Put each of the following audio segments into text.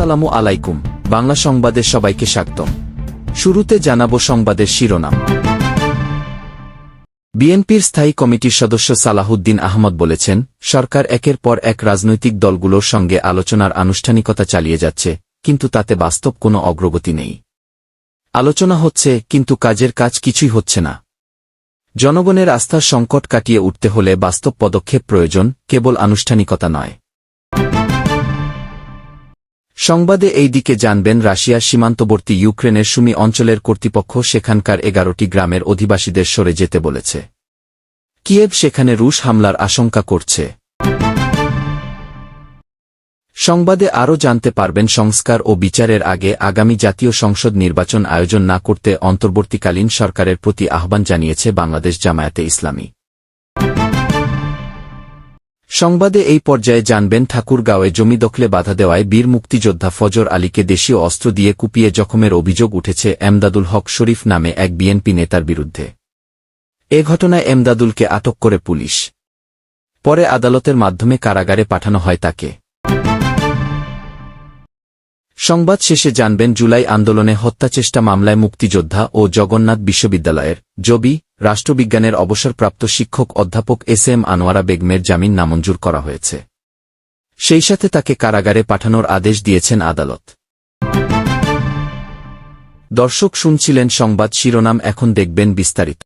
আসসালামু আলাইকুম। বাংলা সংবাদে সবাইকে স্বাগতম। শুরুতে জানাব সংবাদের শিরোনাম। বিএনপির স্থায়ী কমিটির সদস্য সালাহুদ্দিন আহমদ বলেছেন, সরকার একের পর এক রাজনৈতিক দলগুলোর সঙ্গে আলোচনার আনুষ্ঠানিকতা চালিয়ে যাচ্ছে, কিন্তু তাতে বাস্তব কোনো অগ্রগতি নেই। আলোচনা হচ্ছে, কিন্তু কাজের কাজ কিছুই হচ্ছে না। জনগণের আস্থার সংকট কাটিয়ে উঠতে হলে বাস্তব পদক্ষেপ প্রয়োজন, কেবল আনুষ্ঠানিকতা নয়। সংবাদে এই দিকে জানবেন রাশিয়ার সীমান্তবর্তী ইউক্রেনের সুমি অঞ্চলের কর্তৃপক্ষ সেখানকার এগারোটি গ্রামের অধিবাসীদের সরে যেতে বলেছে। কিয়েভ সেখানে রুশ হামলার আশঙ্কা করছে। সংবাদে আরও জানতে পারবেন, সংস্কার ও বিচারের আগে আগামী জাতীয় সংসদ নির্বাচন আয়োজন না করতে অন্তর্বর্তীকালীন সরকারের প্রতি আহ্বান জানিয়েছে বাংলাদেশ জামায়াতে ইসলামী। সংবাদে এই পর্যায়ে জানবেন ঠাকুরগাঁওয়ে জমি দখলে বাধা দেওয়ায় বীর মুক্তিযোদ্ধা ফজর আলীকে দেশীয় অস্ত্র দিয়ে কুপিয়ে জখমের অভিযোগ উঠেছে এমদাদুল হক শরীফ নামে এক বিএনপি নেতার বিরুদ্ধে। এ ঘটনায় এমদাদুলকে আটক করে পুলিশ। পরে আদালতের মাধ্যমে কারাগারে পাঠানো হয় তাকে। সংবাদ শেষে জানবেন জুলাই আন্দোলনে হত্যাচেষ্টা মামলায় মুক্তিযোদ্ধা ও জগন্নাথ বিশ্ববিদ্যালয়ের জবি, রাষ্ট্রবিজ্ঞানের অবসরপ্রাপ্ত শিক্ষক অধ্যাপক এস এম আনোয়ারা বেগমের জামিন নামঞ্জুর করা হয়েছে। সেই সাথে তাকে কারাগারে পাঠানোর আদেশ দিয়েছেন আদালত। দর্শক শুনছিলেন সংবাদ শিরোনাম, এখন দেখবেন বিস্তারিত।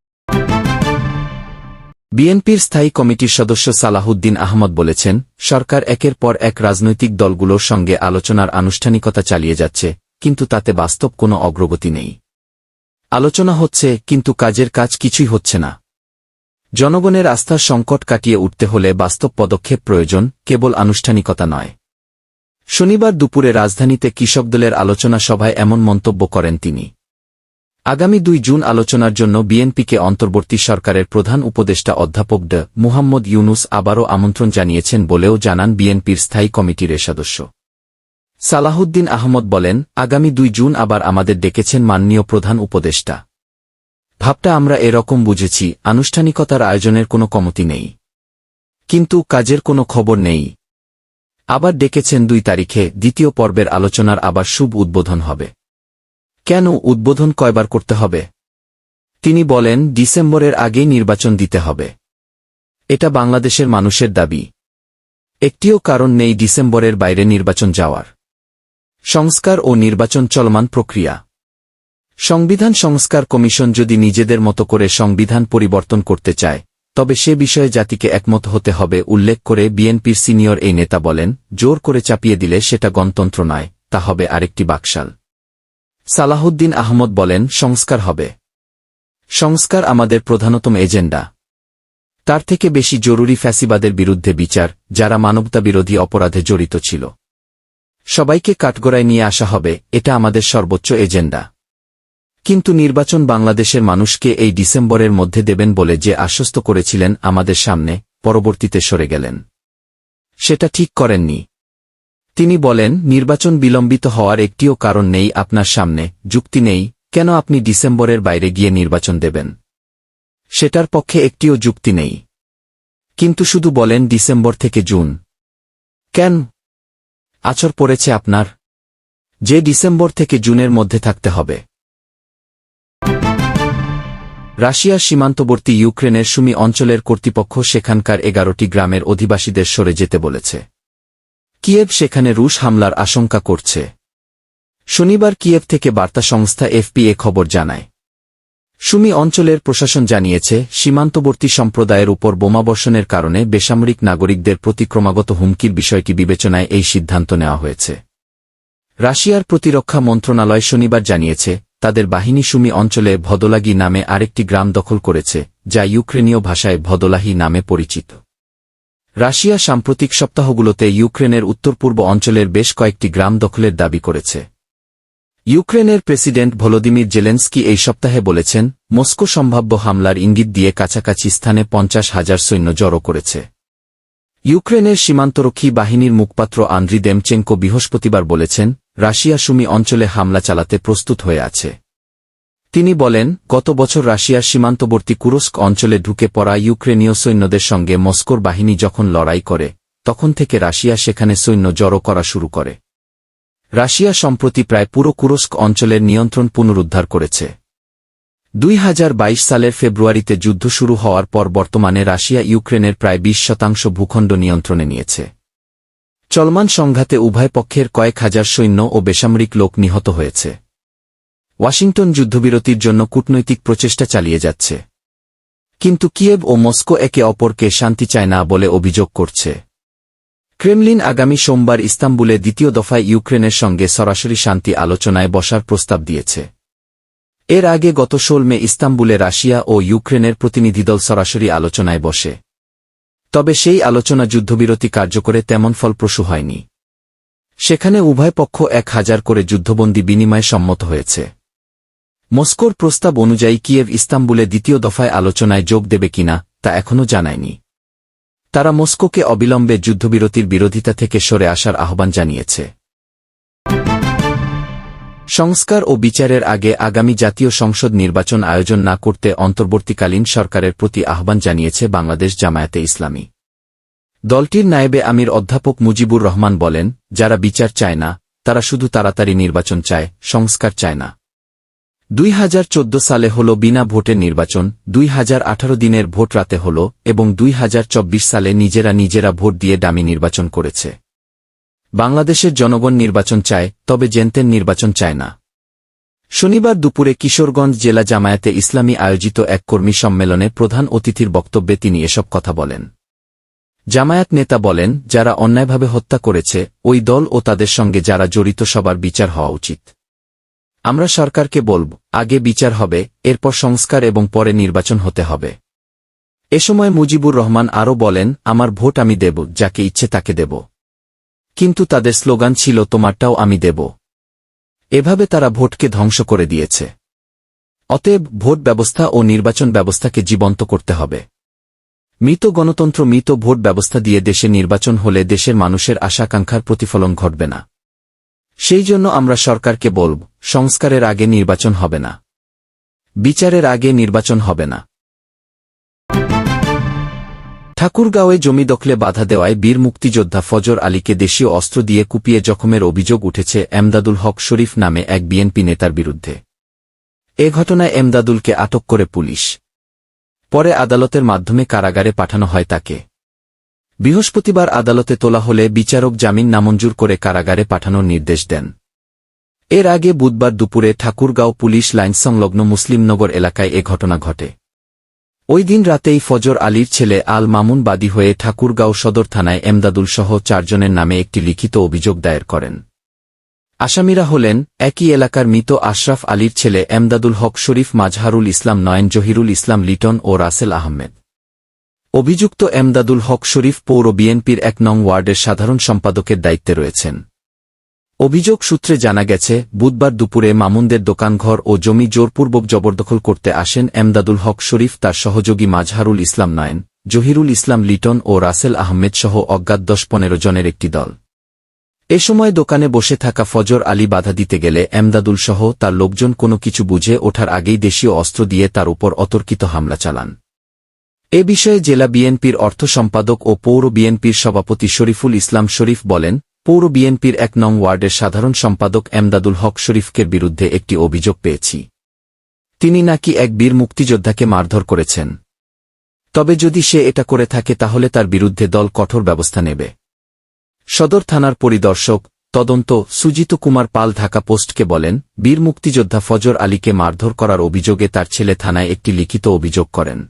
বিএনপির স্থায়ী কমিটির সদস্য সালাহুদ্দিন আহমদ বলেছেন, সরকার একের পর এক রাজনৈতিক দলগুলোর সঙ্গে আলোচনার আনুষ্ঠানিকতা চালিয়ে যাচ্ছে, কিন্তু তাতে বাস্তব কোনো অগ্রগতি নেই। আলোচনা হচ্ছে, কিন্তু কাজের কাজ কিছুই হচ্ছে না। জনগণের আস্থার সংকট কাটিয়ে উঠতে হলে বাস্তব পদক্ষেপ প্রয়োজন, কেবল আনুষ্ঠানিকতা নয়। শনিবার দুপুরে রাজধানীতে কৃষক দলের আলোচনা সভায় এমন মন্তব্য করেন তিনি। আগামী দুই জুন আলোচনার জন্য বিএনপিকে অন্তর্বর্তী সরকারের প্রধান উপদেষ্টা অধ্যাপক ড মুহাম্মদ ইউনুস আবারও আমন্ত্রণ জানিয়েছেন বলেও জানান বিএনপির স্থায়ী কমিটির সদস্য। সালাহুদ্দিন আহমদ বলেন, আগামী দুই জুন আবার আমাদের ডেকেছেন মাননীয় প্রধান উপদেষ্টা। ভাবটা আমরা এরকম বুঝেছি, আনুষ্ঠানিকতার আয়োজনের কোনো কমতি নেই। কিন্তু কাজের কোনো খবর নেই। আবার ডেকেছেন দুই তারিখে দ্বিতীয় পর্বের আলোচনার আবার শুভ উদ্বোধন হবে। কেন উদ্বোধন কয়বার করতে হবে? তিনি বলেন, ডিসেম্বরের আগেই নির্বাচন দিতে হবে। এটা বাংলাদেশের মানুষের দাবি। একটিও কারণ নেই ডিসেম্বরের বাইরে নির্বাচন যাওয়ার। সংস্কার ও নির্বাচন চলমান প্রক্রিয়া। সংবিধান সংস্কার কমিশন যদি নিজেদের মতো করে সংবিধান পরিবর্তন করতে চায়, তবে সে বিষয়ে জাতিকে একমত হতে হবে, উল্লেখ করে বিএনপির সিনিয়র এই নেতা বলেন, জোর করে চাপিয়ে দিলে সেটা গণতন্ত্র নয়, তা হবে আরেকটি বাকশাল। সালাহুদ্দিন আহমদ বলেন, সংস্কার হবে। সংস্কার আমাদের প্রধানতম এজেন্ডা। তার থেকে বেশি জরুরি ফ্যাসিবাদের বিরুদ্ধে বিচার, যারা মানবতাবিরোধী অপরাধে জড়িত ছিল। সবাইকে কাঠগড়ায় নিয়ে আসা হবে, এটা আমাদের সর্বোচ্চ এজেন্ডা। কিন্তু নির্বাচন বাংলাদেশের মানুষকে এই ডিসেম্বরের মধ্যে দেবেন বলে যে আশ্বস্ত করেছিলেন আমাদের সামনে, পরবর্তীতে সরে গেলেন। সেটা ঠিক করেননি। তিনি বলেন, নির্বাচন বিলম্বিত হওয়ার একটিও কারণ নেই আপনার সামনে, যুক্তি নেই, কেন আপনি ডিসেম্বরের বাইরে গিয়ে নির্বাচন দেবেন? সেটার পক্ষে একটিও যুক্তি নেই। কিন্তু শুধু বলেন ডিসেম্বর থেকে জুন। কেন? আচর পড়েছে আপনার। যে ডিসেম্বর থেকে জুনের মধ্যে থাকতে হবে। রাশিয়ার সীমান্তবর্তী ইউক্রেনের সুমি অঞ্চলের কর্তৃপক্ষ সেখানকার এগারোটি গ্রামের অধিবাসীদের সরে যেতে বলেছে। কিয়েভ সেখানে রুশ হামলার আশঙ্কা করছে। শনিবার কিয়েভ থেকে বার্তা সংস্থা এফপিএ খবর জানায়। সুমি অঞ্চলের প্রশাসন জানিয়েছে, সীমান্তবর্তী সম্প্রদায়ের উপর বোমাবর্ষণের কারণে বেসামরিক নাগরিকদের প্রতি ক্রমাগত হুমকির বিষয়টি বিবেচনায় এই সিদ্ধান্ত নেওয়া হয়েছে। রাশিয়ার প্রতিরক্ষা মন্ত্রণালয় শনিবার জানিয়েছে, তাদের বাহিনী সুমি অঞ্চলে ভদলাগি নামে আরেকটি গ্রাম দখল করেছে, যা ইউক্রেনীয় ভাষায় ভদলাহি নামে পরিচিত। রাশিয়া সাম্প্রতিক সপ্তাহগুলোতে ইউক্রেনের উত্তর পূর্ব অঞ্চলের বেশ কয়েকটি গ্রাম দখলের দাবি করেছে। ইউক্রেনের প্রেসিডেন্ট ভলোদিমির জেলেন্সকি এই সপ্তাহে বলেছেন, মস্কো সম্ভাব্য হামলার ইঙ্গিত দিয়ে কাছাকাছি স্থানে পঞ্চাশ হাজার সৈন্য জড়ো করেছে। ইউক্রেনের সীমান্তরক্ষী বাহিনীর মুখপাত্র আন্দ্রি দেমচেঙ্কো বৃহস্পতিবার বলেছেন, রাশিয়া সুমি অঞ্চলে হামলা চালাতে প্রস্তুত হয়ে আছে। তিনি বলেন, গত বছর রাশিয়ার সীমান্তবর্তী কুরস্ক অঞ্চলে ঢুকে পড়া ইউক্রেনীয় সৈন্যদের সঙ্গে মস্কোর বাহিনী যখন লড়াই করে, তখন থেকে রাশিয়া সেখানে সৈন্য জড়ো করা শুরু করে। রাশিয়া সম্প্রতি প্রায় পুরো কুরস্ক অঞ্চলের নিয়ন্ত্রণ পুনরুদ্ধার করেছে। দুই হাজার বাইশ সালের ফেব্রুয়ারিতে যুদ্ধ শুরু হওয়ার পর বর্তমানে রাশিয়া ইউক্রেনের প্রায় বিশ শতাংশ ভূখণ্ড নিয়ন্ত্রণে নিয়েছে। চলমান সংঘাতে উভয় পক্ষের কয়েক হাজার সৈন্য ও বেসামরিক লোক নিহত হয়েছে। ওয়াশিংটন যুদ্ধবিরতির জন্য কূটনৈতিক প্রচেষ্টা চালিয়ে যাচ্ছে। কিন্তু কিয়েভ ও মস্কো একে অপরকে শান্তি চায় না বলে অভিযোগ করছে। ক্রেমলিন আগামী সোমবার ইস্তাম্বুলে দ্বিতীয় দফায় ইউক্রেনের সঙ্গে সরাসরি শান্তি আলোচনায় বসার প্রস্তাব দিয়েছে। এর আগে গত ষোল মে ইস্তাম্বুলে রাশিয়া ও ইউক্রেনের প্রতিনিধিদল সরাসরি আলোচনায় বসে। তবে সেই আলোচনা যুদ্ধবিরতি কার্যকরে তেমন ফলপ্রসূ হয়নি। সেখানে উভয় পক্ষ এক হাজার করে যুদ্ধবন্দী বিনিময়ে সম্মত হয়েছে। মস্কোর প্রস্তাব অনুযায়ী কিয়েভ ইস্তাম্বুলে দ্বিতীয় দফায় আলোচনায় যোগ দেবে কিনা তা এখনও জানায়নি। তারা মস্কোকে অবিলম্বে যুদ্ধবিরতির বিরোধিতা থেকে সরে আসার আহ্বান জানিয়েছে। সংস্কার ও বিচারের আগে আগামী জাতীয় সংসদ নির্বাচন আয়োজন না করতে অন্তর্বর্তীকালীন সরকারের প্রতি আহ্বান জানিয়েছে বাংলাদেশ জামায়াতে ইসলামী। দলটির নায়েবে আমির অধ্যাপক মুজিবুর রহমান বলেন, যারা বিচার চায় না, তারা শুধু তাড়াতাড়ি নির্বাচন চায়, সংস্কার চায় না। দুই হাজার চোদ্দ সালে হল বিনা ভোটের নির্বাচন, দুই হাজার আঠারো দিনের ভোট রাতে হল, এবং দুই হাজার চব্বিশ সালে নিজেরা নিজেরা ভোট দিয়ে দামি নির্বাচন করেছে। বাংলাদেশের জনগণ নির্বাচন চায়, তবে জেনতেন নির্বাচন চায় না। শনিবার দুপুরে কিশোরগঞ্জ জেলা জামায়াতে ইসলামী আয়োজিত এক কর্মী সম্মেলনে প্রধান অতিথির বক্তব্যে তিনি এসব কথা বলেন। জামায়াত নেতা বলেন, যারা অন্যায়ভাবে হত্যা করেছে, ওই দল ও তাদের সঙ্গে যারা জড়িত সবার বিচার হওয়া উচিত। আমরা সরকারকে বলব, আগে বিচার হবে, এরপর সংস্কার এবং পরে নির্বাচন হতে হবে। এ সময় মুজিবুর রহমান আরও বলেন, আমার ভোট আমি দেব, যাকে ইচ্ছে তাকে দেব। কিন্তু তাদের স্লোগান ছিল, তোমারটাও আমি দেব। এভাবে তারা ভোটকে ধ্বংস করে দিয়েছে। অতএব ভোট ব্যবস্থা ও নির্বাচন ব্যবস্থাকে জীবন্ত করতে হবে। মৃত গণতন্ত্র, মৃত ভোট ব্যবস্থা দিয়ে দেশে নির্বাচন হলে দেশের মানুষের আশাকাঙ্ক্ষার প্রতিফলন ঘটবে না। সেই জন্য আমরা সরকারকে বলব, সংস্কারের আগে নির্বাচন হবে না। বিচারের আগে নির্বাচন হবে না। ঠাকুরগাঁওয়ে জমি দখলে বাধা দেওয়ায় বীর মুক্তিযোদ্ধা ফজর আলীকে দেশীয় অস্ত্র দিয়ে কুপিয়ে জখমের অভিযোগ উঠেছে এমদাদুল হক শরীফ নামে এক বিএনপি নেতার বিরুদ্ধে। এ ঘটনায় এমদাদুলকে আটক করে পুলিশ। পরে আদালতের মাধ্যমে কারাগারে পাঠানো হয় তাকে। বৃহস্পতিবার আদালতে তোলা হলে বিচারক জামিন নামঞ্জুর করে কারাগারে পাঠানোর নির্দেশ দেন। এর আগে বুধবার দুপুরে ঠাকুরগাঁও পুলিশ লাইন সংলগ্ন মুসলিমনগর এলাকায় এ ঘটনা ঘটে। ওই দিন রাতেই ফজর আলীর ছেলে আল মামুন বাদী হয়ে ঠাকুরগাঁও সদর থানায় এমদাদুল সহ চারজনের নামে একটি লিখিত অভিযোগ দায়ের করেন। আসামিরা হলেন, একই এলাকার মৃত আশরাফ আলীর ছেলে এমদাদুল হক শরীফ মাজহারুল ইসলাম নয়ন জহিরুল ইসলাম লিটন ও রাসেল আহমেদ। অভিযুক্ত এমদাদুল হক শরীফ পৌর বিএনপির এক নং ওয়ার্ডের সাধারণ সম্পাদকের দায়িত্বে রয়েছেন। অভিযোগ সূত্রে জানা গেছে, বুধবার দুপুরে মামুনদের দোকানঘর ও জমি জোরপূর্বক জবরদখল করতে আসেন এমদাদুল হক শরীফ, তার সহযোগী মাজহারুল ইসলাম নয়ন, জহিরুল ইসলাম লিটন ও রাসেল আহমেদ সহ অজ্ঞাত দশ পনেরো জনের একটি দল। এ সময় দোকানে বসে থাকা ফজর আলী বাধা দিতে গেলে এমদাদুল সহ তার লোকজন কোনো কিছু বুঝে ওঠার আগেই দেশীয় অস্ত্র দিয়ে তার উপর অতর্কিত হামলা চালান। এ বিষয়ে জেলা বিএনপির অর্থ সম্পাদক ও পৌর বিএনপির সভাপতি শরীফুল ইসলাম শরীফ বলেন, পৌর বিএনপির এক নং ওয়ার্ডের সাধারণ সম্পাদক এমদাদুল হক শরীফকের বিরুদ্ধে একটি অভিযোগ পেয়েছি। তিনি নাকি এক বীর মুক্তিযোদ্ধাকে মারধর করেছেন। তবে যদি সে এটা করে থাকে তাহলে তার বিরুদ্ধে দল কঠোর ব্যবস্থা নেবে। সদর থানার পরিদর্শক, তদন্ত, সুজিত কুমার পাল ঢাকা পোস্টকে বলেন, বীর মুক্তিযোদ্ধা ফজর আলীকে মারধর করার অভিযোগে তার ছেলে থানায় একটি লিখিত অভিযোগ করেন।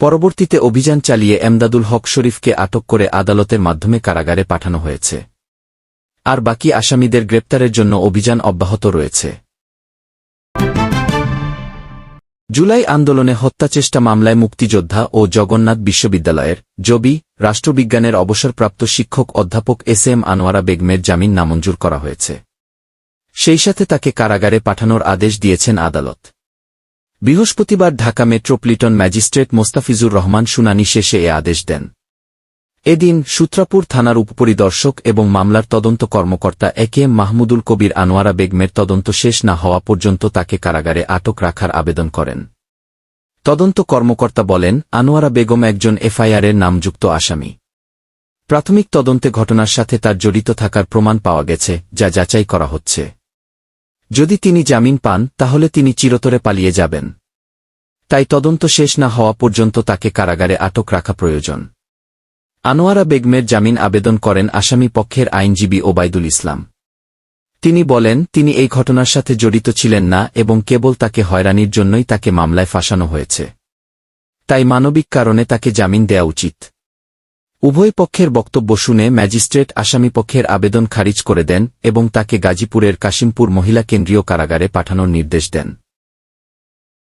পরবর্তীতে অভিযান চালিয়ে এমদাদুল হক শরীফকে আটক করে আদালতের মাধ্যমে কারাগারে পাঠানো হয়েছে। আর বাকি আসামিদের গ্রেপ্তারের জন্য অভিযান অব্যাহত রয়েছে। জুলাই আন্দোলনে হত্যাচেষ্টা মামলায় মুক্তিযোদ্ধা ও জগন্নাথ বিশ্ববিদ্যালয়ের জবি, রাষ্ট্রবিজ্ঞানের অবসরপ্রাপ্ত শিক্ষক অধ্যাপক এস এম আনোয়ারা বেগমের জামিন নামঞ্জুর করা হয়েছে। সেই সাথে তাকে কারাগারে পাঠানোর আদেশ দিয়েছেন আদালত। বৃহস্পতিবার ঢাকা মেট্রোপলিটন ম্যাজিস্ট্রেট মোস্তাফিজুর রহমান শুনানি শেষে এ আদেশ দেন। এদিন সূত্রাপুর থানার উপপরিদর্শক এবং মামলার তদন্ত কর্মকর্তা A K M Mahmudul Kabir Anowara বেগমের তদন্ত শেষ না হওয়া পর্যন্ত তাকে কারাগারে আটক রাখার আবেদন করেন। তদন্ত কর্মকর্তা বলেন, আনোয়ারা বেগম একজন এফআইআরের নামযুক্ত আসামি। প্রাথমিক তদন্তে ঘটনার সাথে তার জড়িত থাকার প্রমাণ পাওয়া গেছে, যা যাচাই করা হচ্ছে। যদি তিনি জামিন পান, তাহলে তিনি চিরতরে পালিয়ে যাবেন। তাই তদন্ত শেষ না হওয়া পর্যন্ত তাকে কারাগারে আটক রাখা প্রয়োজন। আনোয়ারা বেগমের জামিন আবেদন করেন আসামি পক্ষের আইনজীবী ওবায়দুল ইসলাম। তিনি বলেন, তিনি এই ঘটনার সাথে জড়িত ছিলেন না এবং কেবল তাকে হয়রানির জন্যই তাকে মামলায় ফাঁসানো হয়েছে। তাই মানবিক কারণে তাকে জামিন দেয়া উচিত। উভয় পক্ষের বক্তব্য শুনে ম্যাজিস্ট্রেট আসামি পক্ষের আবেদন খারিজ করে দেন এবং তাকে গাজীপুরের কাশিমপুর মহিলা কেন্দ্রীয় কারাগারে পাঠানোর নির্দেশ দেন।